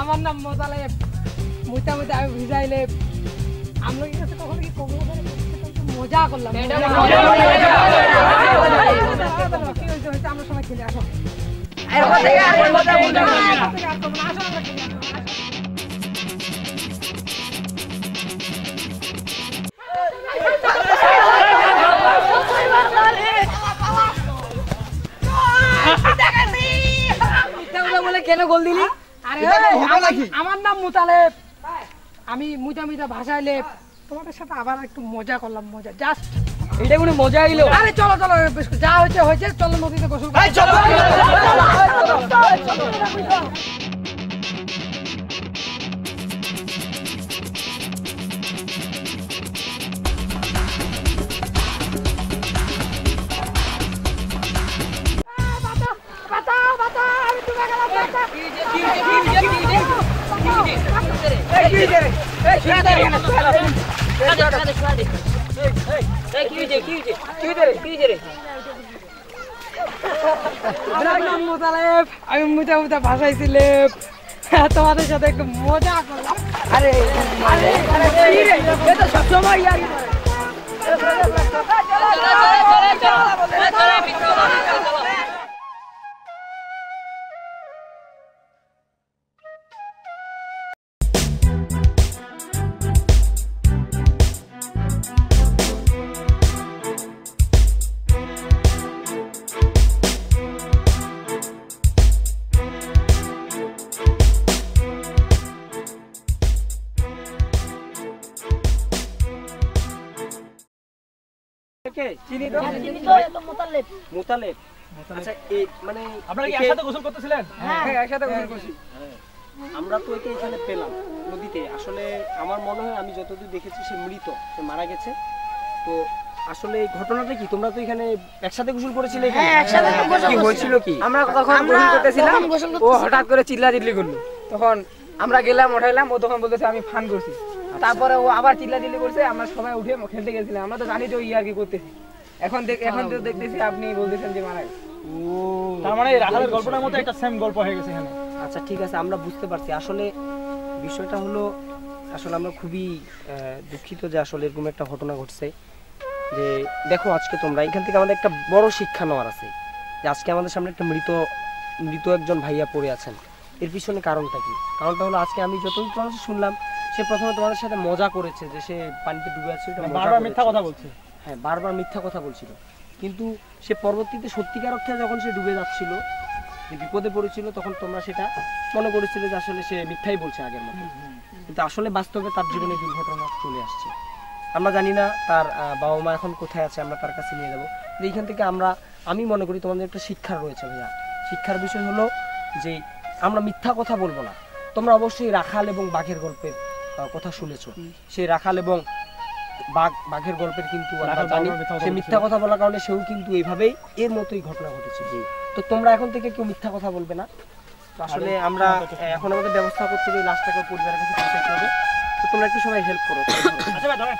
আমার নাম মোতালেব মুইতা মুইতা আমি ভিজাইলে আমলকি গাছে কখনো কি কমলা মজা করলাম। কি হয়েছে? হয়েছে আমরা সবাই খেলে আসো। আমরা কেন গোল দিলি? আরে আমার- নাম মুতালেব আমি মুজা মিজা ভাষায় লেপ তোমাদের সাথে আবার একটু মজা করলাম মজা জাস্ট এটা কোনো মজা আইলো আরে চলো চলো যা হয়েছে হয়েছে চলো নদীতে গোসল। চলো আমি মুতা মুতা ভাসাইছিলাম তোমাদের সাথে একটু মজা করলাম আরে আরে, আরে, কি? এ তো। কে? চিনি তো? মোতালেব। আচ্ছা, এই মানে আপনারা কি একসাথে গোসল করতেছিলেন হ্যাঁ, একসাথে গোসল করছি। আমরা তো একে এখানে পেলাম নদীতে আসলে আমার মনে হয় আমি যতদূর দেখেছি সে মৃত সে মারা গেছে তো আসলে এই ঘটনাটা কি তোমরা তো এখানে একসাথে গোসল করেছিলে এখানে? কি হয়েছিল কি আমরা তখন গোসল করতেছিলাম ও হঠাৎ করে চিল্লা চিল্লি করল তখন আমরা গেলাম উঠাইলাম ও তখন বলতেছে আমি ফান করছি তারপরে ও আবার চিল্লা চিল্লি করছে আমরা সবাই উঠে খেলতে গেছিলাম। আমরা তো জানি যে ও ইয়ার কি করতেছি। এখন দেখ এখন তো দেখতেছি আপনি বলতেছেন যে মারা গেছে। তার মানে রাখালের গল্পটার মতো একটা সেম গল্প হয়ে গেছে এখানে। আচ্ছা ঠিক আছে আমরা বুঝতে পারছি। আসলে বিষয়টা হলো আসলে আমরা খুবই দুঃখিত যে আসলে এরকম একটা ঘটনা ঘটছে। যে দেখো আজকে তোমরা এখান থেকে আমাদের একটা বড় শিক্ষা নেওয়ার আছে। যে আজকে আমাদের সামনে একটা মৃত মৃত একজন ভাইয়া পড়ে আছেন। এর পিছনে কারণটা কি? কারণটা হলো আজকে আমি যতদূর শুনলাম সে প্রথমে তোমাদের সাথে মজা করেছে যে সে পানিতে ডুবে আছে বারবার মিথ্যা কথা বলছে? হ্যাঁ বারবার মিথ্যা কথা বলছিল। কিন্তু সে পরবর্তীতে সত্যিকার অর্থে যখন সে ডুবে যাচ্ছিল বিপদে পড়েছিল তখন তোমরা সেটা মনে করেছিলে যে আসলে সে মিথ্যাই বলছে আগের মতো। কিন্তু আসলে বাস্তবে তার জীবনে দুর্ঘটনা চলে আসছে। আমরা জানি না তার বাবা মা এখন কোথায় আছে আমরা তার কাছে নিয়ে যাব। এইখান থেকে আমরা আমি মনে করি তোমাদের একটা শিক্ষার রয়েছে ভাইয়া। শিক্ষার বিষয় হলো যে আমরা মিথ্যা কথা বলব না। তোমরা অবশ্যই রাখাল এবং বাঘের গল্পের কথা শুনেছ। সেই রাখাল এবং বাঘ বাঘের গল্পের কিন্তু সে মিথ্যা কথা বলার কারণে সেও কিন্তু এইভাবেই এর মতোই ঘটনা ঘটেছে। তো তোমরা এখন থেকে কেউ মিথ্যা কথা বলবে না। আসলে আমরা এখন আমাদের ব্যবস্থা করতে গিয়ে লাশটাকে পরিবারের কাছে পৌঁছাতে হবে। তো তোমরা একটু সবাই হেল্প করো। আচ্ছা ভাই ধরেন।